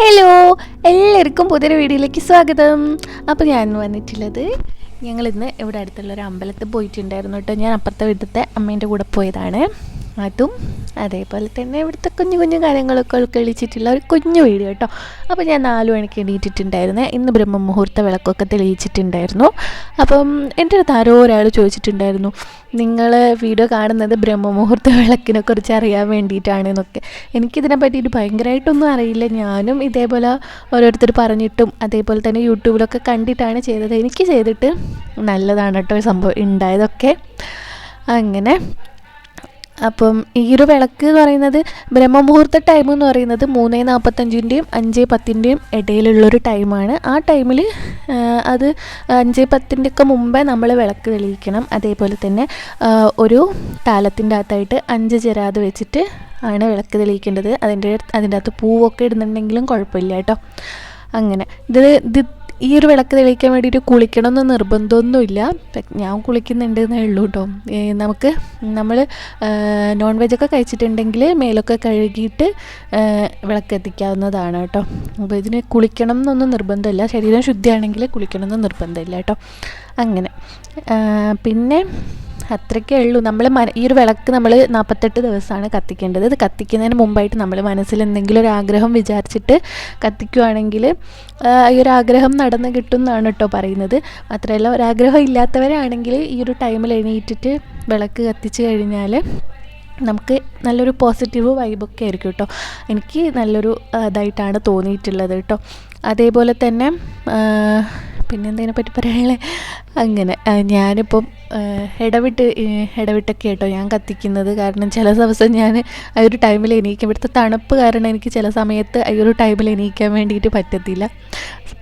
Hello എല്ലാവർക്കും പുതിയൊരു വീഡിയോയിലേക്ക് സ്വാഗതം. അപ്പോൾ ഞാൻ വന്നിട്ടുള്ളത് ഞങ്ങളിന്ന് ഇവിടെ അടുത്തുള്ള ഒരു അമ്പലത്തിൽ പോയിട്ടുണ്ടായിരുന്നു കേട്ടോ. ഞാൻ അപ്പുറത്തെ വീട്ടിലത്തെ അമ്മേന്റെ കൂടെ പോയതാണ്. അതും അതേപോലെ തന്നെ ഇവിടുത്തെ കുഞ്ഞു കുഞ്ഞു കാര്യങ്ങളൊക്കെ ഉൾക്കൊള്ളിച്ചിട്ടുള്ള ഒരു കുഞ്ഞു വീഡിയോ കേട്ടോ. അപ്പോൾ ഞാൻ നാല് മണിക്ക് എണീറ്റിട്ടുണ്ടായിരുന്നേ. ഇന്ന് ബ്രഹ്മമുഹൂർത്ത വിളക്കൊക്കെ തെളിയിച്ചിട്ടുണ്ടായിരുന്നു. അപ്പം എന്റെ അടുത്ത് ആരോ ഒരാൾ ചോദിച്ചിട്ടുണ്ടായിരുന്നു നിങ്ങൾ വീഡിയോ കാണുന്നത് ബ്രഹ്മമുഹൂർത്ത വിളക്കിനെ കുറിച്ച് അറിയാൻ വേണ്ടിയിട്ടാണ് എന്നൊക്കെ എനിക്കിതിനെ പറ്റിയിട്ട് ഭയങ്കരമായിട്ടൊന്നും അറിയില്ല. ഞാനും ഇതേപോലെ ഓരോരുത്തർ പറഞ്ഞിട്ടും അതേപോലെ തന്നെ യൂട്യൂബിലൊക്കെ കണ്ടിട്ടാണ് ചെയ്തത്. എനിക്ക് ചെയ്തിട്ട് നല്ലതാണ് കേട്ടോ സംഭവം ഉണ്ടായതൊക്കെ. അങ്ങനെ അപ്പം ഈ ഒരു വിളക്ക് എന്ന് പറയുന്നത് ബ്രഹ്മമുഹൂർത്ത ടൈം എന്ന് പറയുന്നത് മൂന്ന് നാൽപ്പത്തഞ്ചിന്റെയും അഞ്ച് പത്തിന്റെയും ഇടയിലുള്ളൊരു ടൈമാണ് ആ ടൈമിൽ അത് അഞ്ച് പത്തിന്റെയൊക്കെ മുമ്പേ നമ്മൾ വിളക്ക് തെളിയിക്കണം. അതേപോലെ തന്നെ ഒരു താലത്തിന്റെ അകത്തായിട്ട് അഞ്ച് ചെരാത് വെച്ചിട്ട് ആണ് വിളക്ക് തെളിയിക്കേണ്ടത്. അതിന്റെ അതിന്റെ അകത്ത് പൂവൊക്കെ ഇടുന്നുണ്ടെങ്കിലും കുഴപ്പമില്ല കേട്ടോ. അങ്ങനെ. ഇത് ഈ ഒരു വിളക്ക് തെളിയിക്കാൻ വേണ്ടിയിട്ട് കുളിക്കണമെന്ന് നിർബന്ധമൊന്നുമില്ല. ഞാൻ കുളിക്കുന്നുണ്ട് എന്നേ ഉള്ളൂ കേട്ടോ നമുക്ക് നമ്മൾ നോൺ വെജൊക്കെ കഴിച്ചിട്ടുണ്ടെങ്കിൽ മേലൊക്കെ കഴുകിയിട്ട് വിളക്ക് എത്തിക്കാവുന്നതാണ് കേട്ടോ അപ്പോൾ ഇതിന് കുളിക്കണം എന്നൊന്നും നിർബന്ധമില്ല. ശരീരം ശുദ്ധിയാണെങ്കിൽ കുളിക്കണം എന്ന് നിർബന്ധമില്ല കേട്ടോ അങ്ങനെ പിന്നെ അത്രയ്ക്കേ ഉള്ളൂ. നമ്മൾ ഈ ഒരു വിളക്ക് നമ്മൾ നാൽപ്പത്തെട്ട് ദിവസമാണ് കത്തിക്കേണ്ടത്. ഇത് കത്തിക്കുന്നതിന് മുമ്പായിട്ട് നമ്മൾ മനസ്സിൽ എന്തെങ്കിലും ഒരു ആഗ്രഹം വിചാരിച്ചിട്ട് കത്തിക്കുവാണെങ്കിൽ ഈ ഒരു ആഗ്രഹം നടന്ന് കിട്ടും എന്നാണ് കേട്ടോ പറയുന്നത്. മാത്രമല്ല ഒരാഗ്രഹം ഇല്ലാത്തവരാണെങ്കിൽ ഈ ഒരു ടൈമിൽ എണീറ്റിട്ട് വിളക്ക് കത്തിച്ച് കഴിഞ്ഞാൽ നമുക്ക് നല്ലൊരു പോസിറ്റീവ് വൈബൊക്കെ ആയിരിക്കും കേട്ടോ. എനിക്ക് നല്ലൊരു ഇതായിട്ടാണ് തോന്നിയിട്ടുള്ളത് കേട്ടോ. അതേപോലെ തന്നെ പിന്നെന്തതിനെ പറ്റി പറയാനുള്ളത് അങ്ങനെ ഞാനിപ്പം ഇടവിട്ട് ഇടവിട്ടൊക്കെ കേട്ടോ ഞാൻ കത്തിക്കുന്നത്. കാരണം ചില ദിവസം ഞാൻ ആ ഒരു ടൈമിൽ എണീക്കും ഇവിടുത്തെ തണുപ്പ് കാരണം എനിക്ക് ചില സമയത്ത് ആ ഒരു ടൈമിൽ എണീക്കാൻ വേണ്ടിയിട്ട് പറ്റത്തില്ല.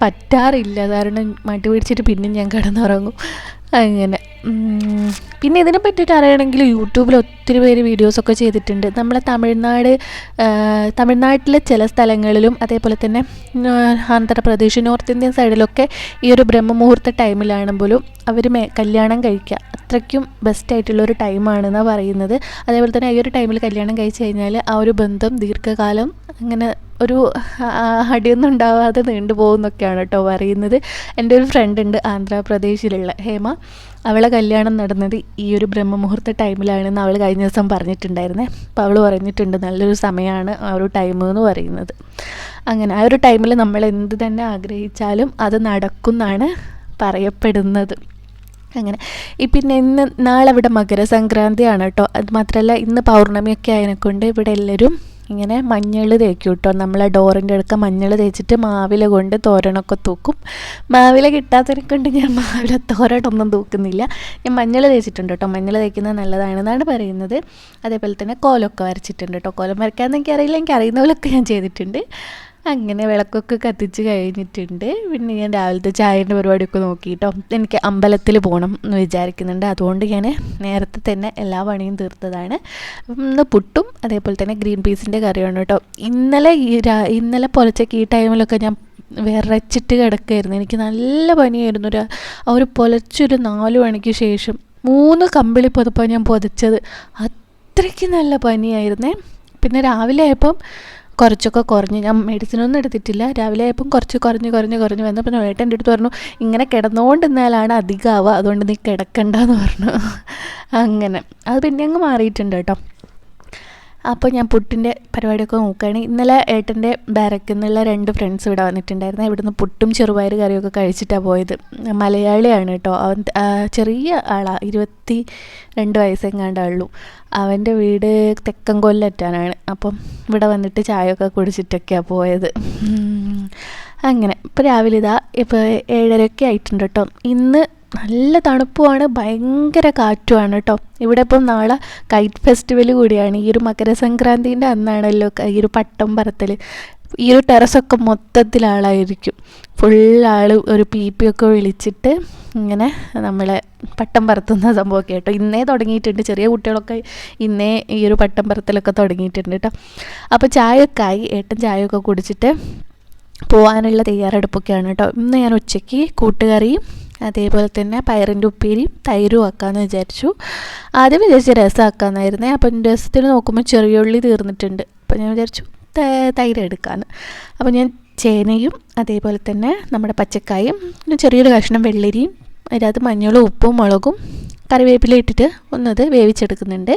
പറ്റാറില്ല. കാരണം മടി പിടിച്ചിട്ട് പിന്നെ ഞാൻ കിടന്നുറങ്ങും. അങ്ങനെ. പിന്നെ ഇതിനെ പറ്റിയിട്ട് അറിയണമെങ്കിൽ യൂട്യൂബിൽ ഒത്തിരി പേര് വീഡിയോസൊക്കെ ചെയ്തിട്ടുണ്ട്. നമ്മളെ തമിഴ്നാട് തമിഴ്നാട്ടിലെ ചില സ്ഥലങ്ങളിലും അതേപോലെ തന്നെ ആന്ധ്രാപ്രദേശ് നോർത്ത് ഇന്ത്യൻ സൈഡിലൊക്കെ ഈ ഒരു ബ്രഹ്മമുഹൂർത്ത ടൈമിലാണ് പോലും അവർ മേ കല്യാണം കഴിക്കുക അത്രയ്ക്കും ബെസ്റ്റ് ആയിട്ടുള്ളൊരു ടൈമാണെന്നാണ് പറയുന്നത്. അതേപോലെ തന്നെ ഈ ഒരു ടൈമിൽ കല്യാണം കഴിച്ച് കഴിഞ്ഞാൽ ആ ഒരു ബന്ധം ദീർഘകാലം അങ്ങനെ ഒരു അടിയൊന്നും ഉണ്ടാവാതെ നീണ്ടു പോകുന്നൊക്കെയാണ് കേട്ടോ പറയുന്നത്. എന്റെ ഒരു ഫ്രണ്ട് ഉണ്ട് ആന്ധ്രാപ്രദേശിലുള്ള ഹേമ. അവളെ കല്യാണം നടന്നത് ഈ ഒരു ബ്രഹ്മമുഹൂർത്ത ടൈമിലാണെന്ന് അവൾ കഴിഞ്ഞ ദിവസം പറഞ്ഞിട്ടുണ്ടായിരുന്നേ. അപ്പോൾ അവൾ പറഞ്ഞിട്ടുണ്ട് നല്ലൊരു സമയമാണ് ആ ഒരു ടൈം എന്ന് പറയുന്നത്. അങ്ങനെ ആ ഒരു ടൈമിൽ നമ്മൾ എന്ത് തന്നെ ആഗ്രഹിച്ചാലും അത് നടക്കുന്നാണ് പറയപ്പെടുന്നത്. അങ്ങനെ. ഈ പിന്നെ ഇന്ന് നാളെ ഇവിടെ മകരസംക്രാന്തിയാണ് കേട്ടോ. അത് മാത്രമല്ല ഇന്ന് പൗർണമിയൊക്കെ ആയതിനെക്കൊണ്ട് ഇവിടെ എല്ലാവരും ഇങ്ങനെ മഞ്ഞൾ തേക്കും കേട്ടോ. നമ്മളെ ഡോറിന്റെ അടുക്ക മഞ്ഞൾ തേച്ചിട്ട് മാവില കൊണ്ട് തോരണൊക്കെ തൂക്കും. മാവില കിട്ടാത്തതിനെ കൊണ്ട് ഞാൻ മാവില തോരട്ടൊന്നും തൂക്കുന്നില്ല. ഞാൻ മഞ്ഞൾ തേച്ചിട്ടുണ്ട് കേട്ടോ. മഞ്ഞൾ തേക്കുന്നത് നല്ലതാണെന്നാണ് പറയുന്നത്. അതേപോലെ തന്നെ കോലമൊക്കെ വരച്ചിട്ടുണ്ട് കേട്ടോ. കോലം വരയ്ക്കാൻ എനിക്കറിയില്ല. എനിക്ക് അറിയുന്ന പോലൊക്കെ ഞാൻ ചെയ്തിട്ടുണ്ട്. അങ്ങനെ വിളക്കൊക്കെ കത്തിച്ച് കഴിഞ്ഞിട്ടുണ്ട്. പിന്നെ ഞാൻ രാവിലത്തെ ചായന്റെ പരിപാടിയൊക്കെ നോക്കിയിട്ടോ എനിക്ക് അമ്പലത്തിൽ പോകണം എന്ന് വിചാരിക്കുന്നുണ്ട്. അതുകൊണ്ട് ഞാൻ നേരത്തെ തന്നെ എല്ലാ പണിയും തീർത്തതാണ്. ഇന്ന് പുട്ടും അതേപോലെ തന്നെ ഗ്രീൻ പീസിന്റെ കറിയാണ് കേട്ടോ. ഇന്നലെ ഈ ഇന്നലെ പുലച്ചക്ക് ഈ ടൈമിലൊക്കെ ഞാൻ വിറച്ചിട്ട് കിടക്കുമായിരുന്നു എനിക്ക് നല്ല പനിയായിരുന്നു. ഒരു ആ ഒരു പുലച്ചൊരു നാല് മണിക്ക് ശേഷം മൂന്ന് കമ്പിളി പുതപ്പാണ് ഞാൻ പുതച്ചത്. അത്രയ്ക്ക് നല്ല പനിയായിരുന്നേ. പിന്നെ രാവിലെ ആയപ്പം കുറച്ചൊക്കെ കുറഞ്ഞ്. ഞാൻ മെഡിസിൻ ഒന്നും എടുത്തിട്ടില്ല. രാവിലെ ആയപ്പം കുറച്ച് കുറഞ്ഞ് കുറഞ്ഞ് കുറഞ്ഞ് വന്നപ്പോൾ ഏട്ടൻ എന്റെ അടുത്ത് പറഞ്ഞു ഇങ്ങനെ കിടന്നുകൊണ്ടിരുന്നാലാണ് അധികമാവുക അതുകൊണ്ട് നീ കിടക്കണ്ടെന്ന് പറഞ്ഞു. അങ്ങനെ. അത് പിന്നെ അങ്ങ് മാറിയിട്ടുണ്ട് കേട്ടോ. അപ്പോൾ ഞാൻ പുട്ടിന്റെ പരിപാടിയൊക്കെ നോക്കുകയാണ്. ഇന്നലെ ഏട്ടന്റെ ബാരക്കിൽ നിന്നുള്ള രണ്ട് ഫ്രണ്ട്സ് ഇവിടെ വന്നിട്ടുണ്ടായിരുന്നു. ഇവിടുന്ന് പുട്ടും ചെറുപയർ കറിയൊക്കെ കഴിച്ചിട്ടാണ് പോയത്. മലയാളിയാണ് കേട്ടോ. അവൻ ചെറിയ ആളാണ് ഇരുപത്തി രണ്ട് വയസ്സെങ്ങാണ്ടേ ഉള്ളൂ അവന്റെ വീട് തെക്കൻ കൊല്ലറ്റാനാണ് അപ്പം ഇവിടെ വന്നിട്ട് ചായയൊക്കെ കുടിച്ചിട്ടൊക്കെയാണ് പോയത്. അങ്ങനെ. ഇപ്പോൾ രാവിലെ ഇതാ ഇപ്പോൾ ഏഴരയൊക്കെ ആയിട്ടുണ്ട് കേട്ടോ. ഇന്ന് നല്ല തണുപ്പുമാണ് ഭയങ്കര കാറ്റുമാണ് കേട്ടോ ഇവിടെ ഇപ്പം നാളെ കൈറ്റ് ഫെസ്റ്റിവൽ കൂടിയാണ്. ഈ ഒരു മകരസംക്രാന്തിന്റെ അന്നാണല്ലോ ഈ ഒരു പട്ടം പറത്തൽ ഈ ഒരു ടെറസൊക്കെ മൊത്തത്തിൽ ആളായിരിക്കും. ഫുൾ ആൾ ഒരു പി പി ഒക്കെ വിളിച്ചിട്ട് ഇങ്ങനെ നമ്മളെ പട്ടം പറത്തുന്ന സംഭവമൊക്കെ കേട്ടോ ഇന്നേ തുടങ്ങിയിട്ടുണ്ട്. ചെറിയ കുട്ടികളൊക്കെ ഇന്നേ ഈ ഒരു പട്ടം പറത്തലൊക്കെ തുടങ്ങിയിട്ടുണ്ട് കേട്ടോ അപ്പോൾ ചായയൊക്കെ ആയി. ഏട്ടൻ ചായയൊക്കെ കുടിച്ചിട്ട് പോകാനുള്ള തയ്യാറെടുപ്പൊക്കെയാണ് കേട്ടോ ഇന്ന് ഞാൻ ഉച്ചയ്ക്ക് കൂട്ടുകറിയും അതേപോലെ തന്നെ പയറിന്റെ ഉപ്പേരിയും തൈരും ആക്കാമെന്ന് വിചാരിച്ചു. ആദ്യം വിചാരിച്ച രസം ആക്കാമെന്നായിരുന്നേ അപ്പം രസത്തിന് നോക്കുമ്പോൾ ചെറിയ ഉള്ളി തീർന്നിട്ടുണ്ട്. അപ്പം ഞാൻ വിചാരിച്ചു തൈര് എടുക്കാമെന്ന് അപ്പോൾ ഞാൻ ചേനയും അതേപോലെ തന്നെ നമ്മുടെ പച്ചക്കായും പിന്നെ ചെറിയൊരു കഷ്ണം വെള്ളരിയും അതിനകത്ത് മഞ്ഞളും ഉപ്പും മുളകും കറിവേപ്പില ഇട്ടിട്ട് ഒന്നത് വേവിച്ചെടുക്കുന്നുണ്ട്.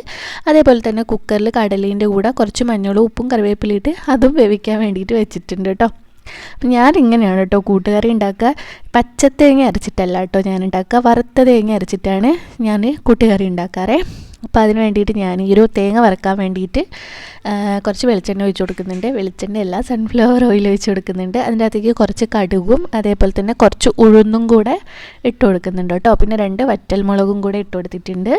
അതേപോലെ തന്നെ കുക്കറിൽ കടലേന്റെ കൂടെ കുറച്ച് മഞ്ഞളും ഉപ്പും കറിവേപ്പില ഇട്ട് അതും വേവിക്കാൻ വേണ്ടിയിട്ട് വെച്ചിട്ടുണ്ട് കേട്ടോ. അപ്പം ഞാനിങ്ങനെയാണ് കേട്ടോ കൂട്ടുകറി ഉണ്ടാക്കുക. പച്ചത്തേങ്ങ അരച്ചിട്ടല്ല കേട്ടോ ഞാൻ ഉണ്ടാക്കുക വറുത്ത തേങ്ങ അരച്ചിട്ടാണ് ഞാൻ കൂട്ടുകറി ഉണ്ടാക്കാറേ. അപ്പോൾ അതിന് വേണ്ടിയിട്ട് ഞാൻ ഈ ഒരു തേങ്ങ വറക്കാൻ വേണ്ടിയിട്ട് കുറച്ച് വെളിച്ചെണ്ണ ഒഴിച്ച് കൊടുക്കുന്നുണ്ട്. വെളിച്ചെണ്ണ അല്ല സൺഫ്ലവർ ഓയിൽ ഒഴിച്ച് കൊടുക്കുന്നുണ്ട്. അതിന്റെ അകത്തേക്ക് കുറച്ച് കടുകും അതേപോലെ തന്നെ കുറച്ച് ഉഴുന്നും കൂടെ ഇട്ട് കൊടുക്കുന്നുണ്ട് കേട്ടോ പിന്നെ രണ്ട് വറ്റൽ മുളകും കൂടെ ഇട്ട് കൊടുത്തിട്ടുണ്ട്.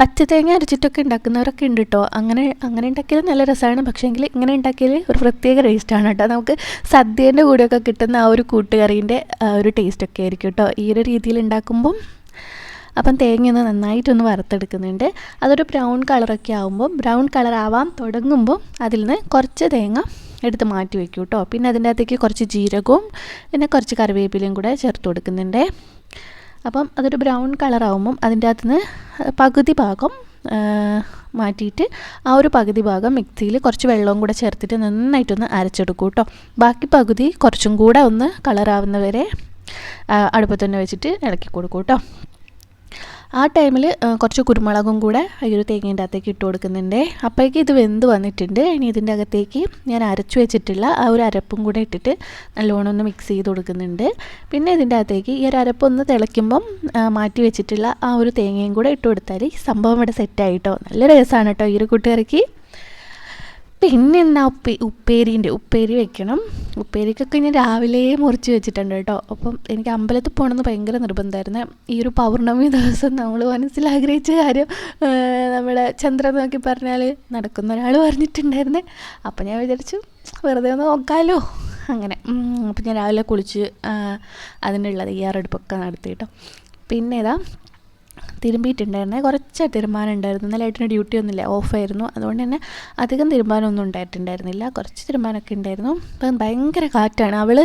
പച്ചതേങ്ങ അരച്ചിട്ടൊക്കെ ഉണ്ടാക്കുന്നവരൊക്കെ ഉണ്ട് കേട്ടോ അങ്ങനെ അങ്ങനെ ഉണ്ടാക്കിയാൽ നല്ല രസമാണ് പക്ഷേങ്കിൽ ഇങ്ങനെ ഉണ്ടാക്കിയാൽ ഒരു പ്രത്യേക ടേസ്റ്റാണ് കേട്ടോ. നമുക്ക് സദ്യേന്റെ കൂടെയൊക്കെ കിട്ടുന്ന ആ ഒരു കൂട്ടുകറീന്റെ ഒരു ടേസ്റ്റൊക്കെ ആയിരിക്കും കേട്ടോ. ഈ ഒരു രീതിയിൽ ഉണ്ടാക്കുമ്പം അപ്പം തേങ്ങ ഒന്ന് നന്നായിട്ടൊന്ന് വറുത്തെടുക്കുന്നുണ്ട്. അതൊരു ബ്രൗൺ കളറൊക്കെ ആകുമ്പോൾ ബ്രൗൺ കളർ ആവാൻ തുടങ്ങുമ്പോൾ അതിൽ നിന്ന് കുറച്ച് തേങ്ങ എടുത്ത് മാറ്റി വയ്ക്കും കേട്ടോ. പിന്നെ അതിന്റെ അകത്തേക്ക് കുറച്ച് ജീരകവും പിന്നെ കുറച്ച് കറിവേപ്പിലയും കൂടെ ചേർത്ത് കൊടുക്കുന്നുണ്ട്. അപ്പം അതൊരു ബ്രൗൺ കളറാവുമ്പം അതിന്റെ അകത്ത് നിന്ന് പകുതി ഭാഗം മാറ്റിയിട്ട് ആ ഒരു പകുതി ഭാഗം മിക്സിയിൽ കുറച്ച് വെള്ളവും കൂടെ ചേർത്തിട്ട് നന്നായിട്ടൊന്ന് അരച്ചെടുക്കും കേട്ടോ ബാക്കി പകുതി കുറച്ചും കൂടെ ഒന്ന് കളറാവുന്നവരെ അടുപ്പത്ത് തന്നെ വെച്ചിട്ട് ഇളക്കി കൊടുക്കും കേട്ടോ ആ ടൈമിൽ കുറച്ച് കുരുമുളകും കൂടെ ഈ ഒരു തേങ്ങേന്റെ അകത്തേക്ക് ഇട്ട് കൊടുക്കുന്നുണ്ട്. അപ്പോഴേക്ക് ഇത് വെന്ത് വന്നിട്ടുണ്ട്. ഇനി ഇതിന്റെ അകത്തേക്ക് ഞാൻ അരച്ചു വെച്ചിട്ടുള്ള ആ ഒരു അരപ്പും കൂടെ ഇട്ടിട്ട് നല്ലോണം ഒന്ന് മിക്സ് ചെയ്ത് കൊടുക്കുന്നുണ്ട്. പിന്നെ ഇതിന്റെ അകത്തേക്ക് ഈ ഒരു അരപ്പൊന്ന് തിളയ്ക്കുമ്പം മാറ്റി വെച്ചിട്ടുള്ള ആ ഒരു തേങ്ങയും കൂടെ ഇട്ട് കൊടുത്താൽ സംഭവം ഇവിടെ സെറ്റായിട്ടോ നല്ല രസമാണ് കേട്ടോ ഈ ഒരു കൂട്ടുകറിക്ക്. പിന്നെ എന്നാ ഉപ്പേ ഉപ്പേരി വെക്കണം. ഉപ്പേരിക്കൊക്കെ ഞാൻ രാവിലെ മുറിച്ച് വെച്ചിട്ടുണ്ട് കേട്ടോ. അപ്പം എനിക്ക് അമ്പലത്തിൽ പോകണമെന്ന് ഭയങ്കര നിർബന്ധമായിരുന്നു. ഈ ഒരു പൗർണമി ദിവസം നമ്മൾ മനസ്സിൽ ആഗ്രഹിച്ച കാര്യം നമ്മുടെ ചന്ദ്രൻ നോക്കി പറഞ്ഞാൽ നടക്കുന്ന ഒരാൾ പറഞ്ഞിട്ടുണ്ടായിരുന്നേ. അപ്പം ഞാൻ വിചാരിച്ചു വെറുതെ ഒന്ന് നോക്കാമല്ലോ അങ്ങനെ അപ്പം ഞാൻ രാവിലെ കുളിച്ച് അതിനുള്ള തയ്യാറെടുപ്പൊക്കെ നടത്തി കേട്ടോ. പിന്നെ ഇതാ തിരുമ്പിയിട്ടുണ്ടായിരുന്നേ. കുറച്ച് തിരുമ്പാനുണ്ടായിരുന്നു ഇന്നലെ ഏട്ടന് ഡ്യൂട്ടി ഒന്നുമില്ല. ഓഫായിരുന്നു അതുകൊണ്ട് തന്നെ അധികം തിരുമ്പാനൊന്നും ഉണ്ടായിട്ടുണ്ടായിരുന്നില്ല. കുറച്ച് തിരുമ്പാനൊക്കെ ഉണ്ടായിരുന്നു. അപ്പം ഭയങ്കര കാറ്റാണ്. അവൾ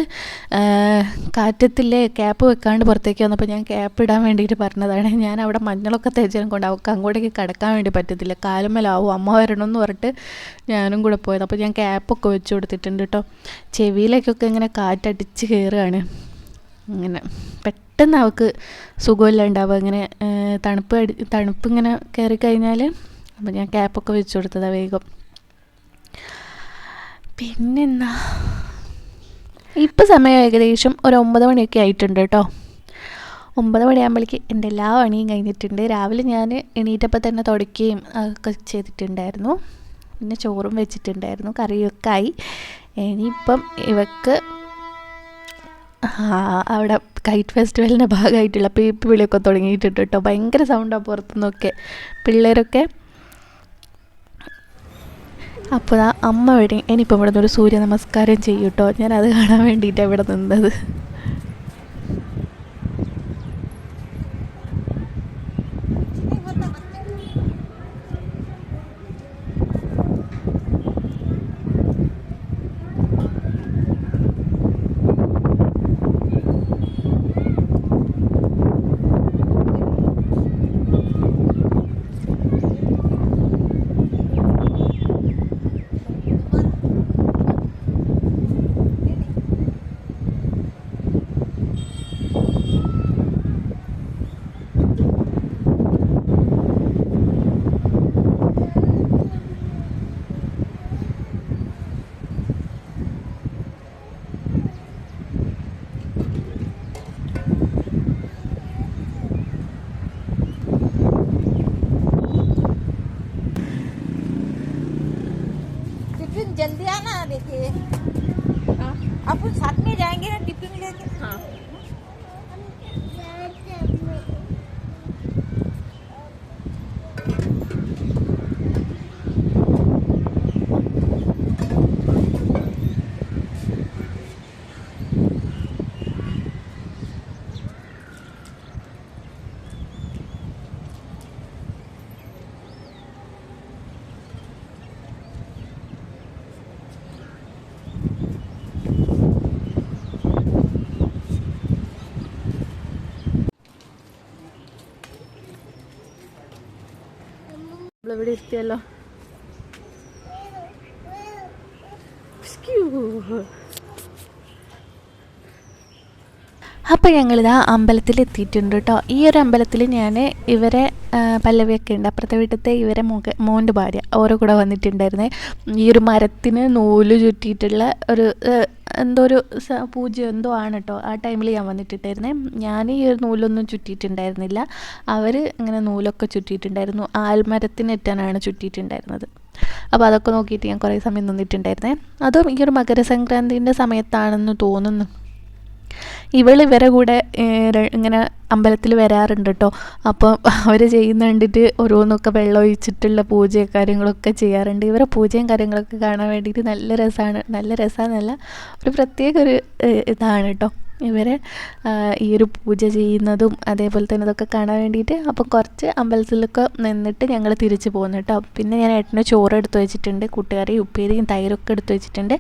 കാറ്റത്തില്ലേ ക്യാപ്പ് വെക്കാണ്ട് പുറത്തേക്ക് വന്നപ്പോൾ ഞാൻ ക്യാപ്പ് ഇടാൻ വേണ്ടിയിട്ട് പറഞ്ഞതാണ്. ഞാൻ അവിടെ മഞ്ഞളൊക്കെ തേച്ചതിനും കൊണ്ട് അവൾക്ക് അങ്ങോട്ടേക്ക് കിടക്കാൻ വേണ്ടി പറ്റത്തില്ല. കാലുമലാവും. അമ്മ വരണമെന്ന് പറഞ്ഞിട്ട് ഞാനും കൂടെ പോയത്. അപ്പോൾ ഞാൻ ക്യാപ്പൊക്കെ വെച്ച് കൊടുത്തിട്ടുണ്ട് കേട്ടോ. ചെവിയിലേക്കൊക്കെ ഇങ്ങനെ കാറ്റടിച്ച് കയറുകയാണ് അങ്ങനെ പെട്ടെന്ന് അവൾക്ക് സുഖമില്ലാണ്ടാവുക ഇങ്ങനെ അങ്ങനെ തണുപ്പ് തണുപ്പ് ഇങ്ങനെ കയറി കഴിഞ്ഞാൽ അപ്പം ഞാൻ ക്യാപ്പൊക്കെ വെച്ച് കൊടുത്തതാണ് വേഗം. പിന്നെന്നാ ഇപ്പം സമയം ഏകദേശം ഒരു ഒമ്പത് മണിയൊക്കെ ആയിട്ടുണ്ട് കേട്ടോ. ഒമ്പത് മണിയാകുമ്പോഴേക്ക് എന്റെ എല്ലാ പണിയും കഴിഞ്ഞിട്ടുണ്ട്. രാവിലെ ഞാൻ എണീറ്റപ്പോൾ തന്നെ തുടയ്ക്കുകയും ഒക്കെ ചെയ്തിട്ടുണ്ടായിരുന്നു. പിന്നെ ചോറും വെച്ചിട്ടുണ്ടായിരുന്നു. കറിയൊക്കെ ആയി. ഇനിയിപ്പം ഇവക്ക് അവിടെ കൈറ്റ് ഫെസ്റ്റിവലിന്റെ ഭാഗമായിട്ടുള്ള പീപ്പ് വിളിയൊക്കെ തുടങ്ങിയിട്ടുണ്ട് കേട്ടോ. ഭയങ്കര സൗണ്ടാണ് പുറത്തുനിന്നൊക്കെ. പിള്ളേരൊക്കെ അപ്പോൾ ആ അമ്മ വഴി ഇനിയിപ്പോൾ ഇവിടെ നിന്ന് ഒരു സൂര്യ നമസ്കാരം ചെയ്യും കേട്ടോ. ഞാൻ അത് കാണാൻ വേണ്ടിയിട്ടാണ് ഇവിടെ നിന്നത്. เวทีเอาพูดชัด ഇവിടെ ഇരുത്തിയല്ലോ. അപ്പോൾ ഞങ്ങളിതാ അമ്പലത്തിൽ എത്തിയിട്ടുണ്ട് കേട്ടോ ഈ ഒരു അമ്പലത്തിൽ ഞാൻ ഇവരെ പല്ലവിയൊക്കെ ഉണ്ട്. അപ്പുറത്തെ വീട്ടിലത്തെ ഇവരെ മുഖ മോന്റെ ഭാര്യ ഓരോ കൂടെ വന്നിട്ടുണ്ടായിരുന്നേ. ഈ ഒരു മരത്തിന് നൂൽ ചുറ്റിയിട്ടുള്ള ഒരു എന്തോ ഒരു പൂജ്യം പൂജ എന്തോ ആണ് കേട്ടോ ആ ടൈമിൽ ഞാൻ വന്നിട്ടുണ്ടായിരുന്നേ ഞാൻ ഈ ഒരു നൂലൊന്നും ചുറ്റിയിട്ടുണ്ടായിരുന്നില്ല. അവർ ഇങ്ങനെ നൂലൊക്കെ ചുറ്റിയിട്ടുണ്ടായിരുന്നു. ആൽമരത്തിനെറ്റാനാണ് ചുറ്റിയിട്ടുണ്ടായിരുന്നത്. അപ്പോൾ അതൊക്കെ നോക്കിയിട്ട് ഞാൻ കുറേ സമയം നിന്നിട്ടുണ്ടായിരുന്നേ. അതും ഈ ഒരു മകരസംക്രാന്തിന്റെ സമയത്താണെന്ന് തോന്നുന്നു. ഇവൾ ഇവരെ കൂടെ ഇങ്ങനെ അമ്പലത്തിൽ വരാറുണ്ട് കേട്ടോ അപ്പോൾ അവർ ചെയ്യുന്ന കണ്ടിട്ട് ഓരോന്നൊക്കെ വെള്ളം ഒഴിച്ചിട്ടുള്ള പൂജയും കാര്യങ്ങളൊക്കെ ചെയ്യാറുണ്ട്. ഇവരെ പൂജയും കാര്യങ്ങളൊക്കെ കാണാൻ വേണ്ടിയിട്ട് നല്ല രസമാണ് നല്ല രസമെന്നല്ല ഒരു പ്രത്യേക ഒരു ഇതാണ് കേട്ടോ ഇവരെ ഈ ഒരു പൂജ ചെയ്യുന്നതും അതേപോലെ തന്നെ ഇതൊക്കെ കാണാൻ വേണ്ടിയിട്ട് അപ്പം കുറച്ച് അമ്പലത്തിലൊക്കെ നിന്നിട്ട് ഞങ്ങൾ തിരിച്ചു പോകുന്നു കേട്ടോ പിന്നെ ഞാൻ ഏട്ടന് ചോറ് എടുത്ത് വെച്ചിട്ടുണ്ട് കൂട്ടുകാരി ഉപ്പേരിയും തൈരൊക്കെ എടുത്ത് വെച്ചിട്ടുണ്ട്.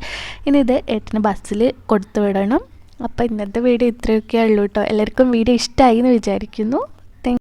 ഇനി ഇത് ഏട്ടന് ബസ്സിൽ കൊടുത്തു വിടണം. അപ്പോൾ ഇന്നത്തെ വീഡിയോ ഇത്രയൊക്കെ ഉള്ളൂ കേട്ടോ എല്ലാവർക്കും വീഡിയോ ഇഷ്ടമായി എന്ന് വിചാരിക്കുന്നു.